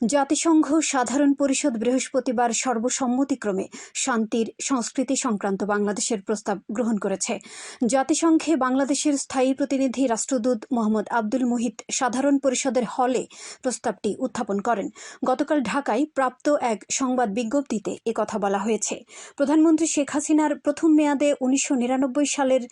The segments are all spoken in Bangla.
জাতিসংঘ সাধারণ পরিষদ বৃহস্পতিবার সর্বসম্মতিক্রমে শান্তির সংস্কৃতি সংক্রান্ত বাংলাদেশের প্রস্তাব গ্রহণ করেছে। জাতিসংঘে বাংলাদেশের স্থায়ী প্রতিনিধি রাষ্ট্রদূত মোহাম্মদ আব্দুল মুহিত সাধারণ পরিষদের হলে প্রস্তাবটি উত্থাপন করেন। গতকাল ঢাকায় প্রাপ্ত এক সংবাদ বিজ্ঞপ্তিতে কথা বলা হয়েছে। প্রধানমন্ত্রী শেখ হাসিনার প্রথম মেয়াদে উনিশশো নিরানব্বই সালের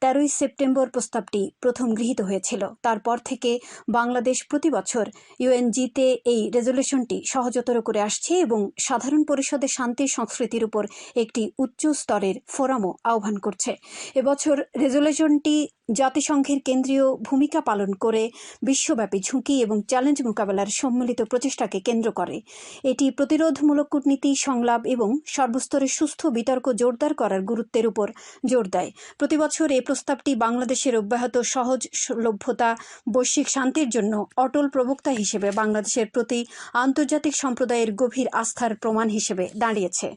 তেরোই সেপ্টেম্বর প্রস্তাবটি প্রথম গৃহীত হয়েছিল। তারপর থেকে বাংলাদেশ প্রতি বছর ইউএনজিতে এই রেজলিউশনটি সহজতর করে আসছে এবং সাধারণ পরিষদে শান্তি সংস্কৃতির উপর একটি উচ্চ স্তরের ফোরামও আহ্বান করছে। এবছর রেজলিউশনটি জাতিসংঘের কেন্দ্রীয় ভূমিকা পালন করে বিশ্বব্যাপী ঝুঁকি এবং চ্যালেঞ্জ মোকাবেলার সম্মিলিত প্রচেষ্টাকে কেন্দ্র করে। এটি প্রতিরোধমূলক কূটনীতি, সংলাপ এবং সর্বস্তরে সুস্থ, বিতর্ক জোরদার করার গুরুত্বের উপর জোর দেয়। প্রতিবছর এ প্রস্তাবটি বাংলাদেশের অব্যাহত সহজ লভ্যতা বৈশ্বিক শান্তির জন্য অটল প্রবক্তা হিসেবে বাংলাদেশের প্রতি আন্তর্জাতিক সম্প্রদায়ের গভীর আস্থার প্রমাণ হিসেবে দাঁড়িয়েছে।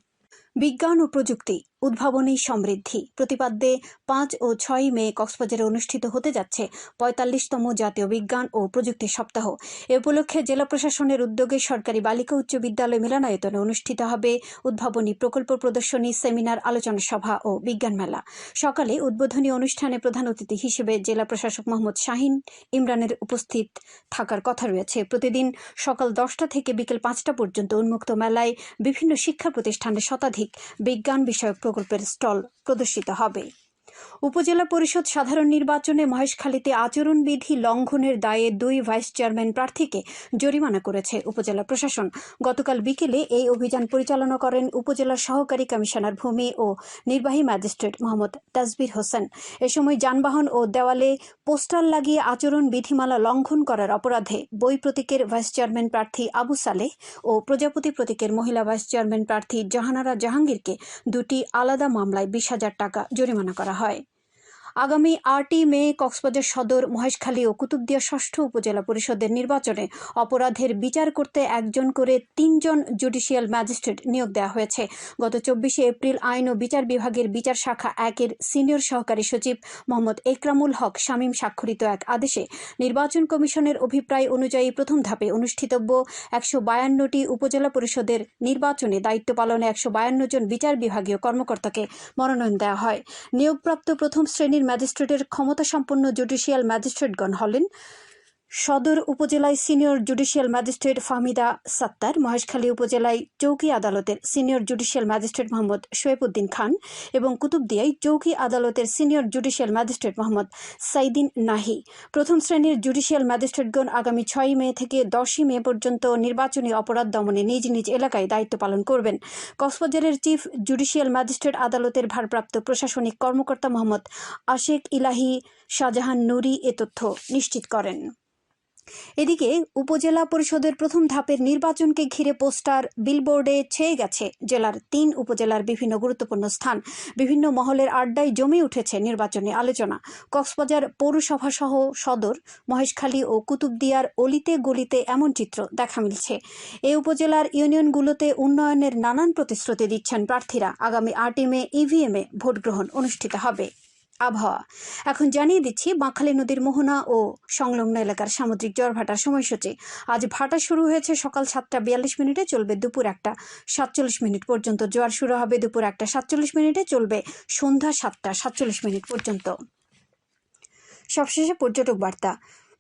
বিজ্ঞান ও প্রযুক্তি উদ্ভাবনী সমৃদ্ধি। প্রতিপাদ্যে পাঁচ ও ছয় মে কক্সবাজারে অনুষ্ঠিত হতে যাচ্ছে পঁয়তাল্লিশতম জাতীয় বিজ্ঞান ও প্রযুক্তি সপ্তাহ। এ উপলক্ষে জেলা প্রশাসনের উদ্যোগে সরকারি বালিকা উচ্চ বিদ্যালয় মিলনায়তনে অনুষ্ঠিত হবে উদ্ভাবনী প্রকল্প প্রদর্শনী, সেমিনার, আলোচনা সভা ও বিজ্ঞান মেলা। সকালে উদ্বোধনী অনুষ্ঠানে প্রধান অতিথি হিসেবে জেলা প্রশাসক মোহাম্মদ শাহিন ইমরানের উপস্থিত থাকার কথা রয়েছে। প্রতিদিন সকাল দশটা থেকে বিকেল পাঁচটা পর্যন্ত উন্মুক্ত মেলায় বিভিন্ন শিক্ষা প্রতিষ্ঠানের শতাধিক বিজ্ঞান বিষয়ক প্রকল্পের স্টল প্রদর্শিত হবে। উপজেলা পরিষদ সাধারণ নির্বাচনে মহেশখালীতে আচরণবিধি লঙ্ঘনের দায়ে দুই ভাইস চেয়ারম্যান প্রার্থীকে জরিমানা করেছে উপজেলা প্রশাসন। গতকাল বিকেলে এই অভিযান পরিচালনা করেন উপজেলার সহকারী কমিশনার ভূমি ও নির্বাহী ম্যাজিস্ট্রেট মোহাম্মদ তাজবির হোসেন। এ সময় যানবাহন ও দেওয়ালে পোস্টার লাগিয়ে আচরণ বিধিমালা লঙ্ঘন করার অপরাধে বই প্রতীকের ভাইস চেয়ারম্যান প্রার্থী আবু সালেহ ও প্রজাপতি প্রতীকের মহিলা ভাইস চেয়ারম্যান প্রার্থী জাহানারা জাহাঙ্গীরকে দুটি আলাদা মামলায় বিশ হাজার টাকা জরিমানা করা হয়। হয় আগামী আটই মে কক্সবাজার সদর, মহেশখালী ও কুতুবদিয়া ষষ্ঠ উপজেলা পরিষদের নির্বাচনে অপরাধের বিচার করতে একজন করে তিনজন জুডিশিয়াল ম্যাজিস্ট্রেট নিয়োগ দেওয়া হয়েছে। গত চব্বিশে এপ্রিল আইন ও বিচার বিভাগের বিচার শাখা একের সিনিয়র সহকারী সচিব মোহাম্মদ একরামুল হক শামীম স্বাক্ষরিত এক আদেশে নির্বাচন কমিশনের অভিপ্রায় অনুযায়ী প্রথম ধাপে অনুষ্ঠিতব্য একশো বায়ান্নটি উপজেলা পরিষদের নির্বাচনে দায়িত্ব পালনে একশো বায়ান্ন জন বিচার বিভাগীয় কর্মকর্তাকে মনোনয়ন দেওয়া হয়। নিয়োগপ্রাপ্ত প্রথম শ্রেণির ম্যাজিস্ট্রেটের ক্ষমতাসম্পন্ন জুডিশিয়াল ম্যাজিস্ট্রেটগণ হলেন সদর উপজেলায় senior judicial magistrate Fahmida Sattar, Maheshkhali উপজেলায় চৌকি আদালতের senior judicial magistrate Mohammad Shoaibuddin Khan এবং কুতুবদিয়ায় চৌকি আদালতের senior judicial magistrate Mohammad Saidin Nahi. প্রথম শ্রেণির জুডিশিয়াল ম্যাজিস্ট্রেটগণ আগামী ছয় মে থেকে দশই মে পর্যন্ত নির্বাচনী অপরাধ দমনে নিজ নিজ এলাকায় দায়িত্ব পালন করবেন। কক্সবাজারের চিফ জুডিশিয়াল ম্যাজিস্ট্রেট আদালতের ভারপ্রাপ্ত প্রশাসনিক কর্মকর্তা মোহাম্মদ আশেক ইলাহি শাহজাহান নুরি এ তথ্য নিশ্চিত করেন। এদিকে উপজেলা পরিষদের প্রথম ধাপের নির্বাচনকে ঘিরে পোস্টার, বিলবোর্ডে ছেয়ে গেছে জেলার তিন উপজেলার বিভিন্ন গুরুত্বপূর্ণ স্থান। বিভিন্ন মহলের আড্ডায় জমে উঠেছে নির্বাচনী আলোচনা। কক্সবাজার পৌরসভা সহ সদর, মহেশখালী ও কুতুবদিয়ার অলিতে গলিতে এমন চিত্র দেখা মিলছে। এই উপজেলার ইউনিয়নগুলোতে উন্নয়নের নানান প্রতিশ্রুতি দিচ্ছেন প্রার্থীরা। আগামী আটই মে ইভিএমে ভোট গ্রহণ অনুষ্ঠিত হবে। আবহাওয়া। এখন জানিয়ে দিচ্ছি, বাঁখালী নদীর মোহনা ও সংলগ্ন এলাকার সামুদ্রিক জ্বর ভাটার সময়সূচি। আজ ভাটা শুরু হয়েছে সকাল সাতটা বিয়াল্লিশ মিনিটে, চলবে দুপুর একটা সাতচল্লিশ মিনিট পর্যন্ত। জ্বর শুরু হবে দুপুর একটা সাতচল্লিশ মিনিটে, চলবে সন্ধ্যা সাতটা সাতচল্লিশ মিনিট পর্যন্ত। সবশেষে পর্যটক বার্তা।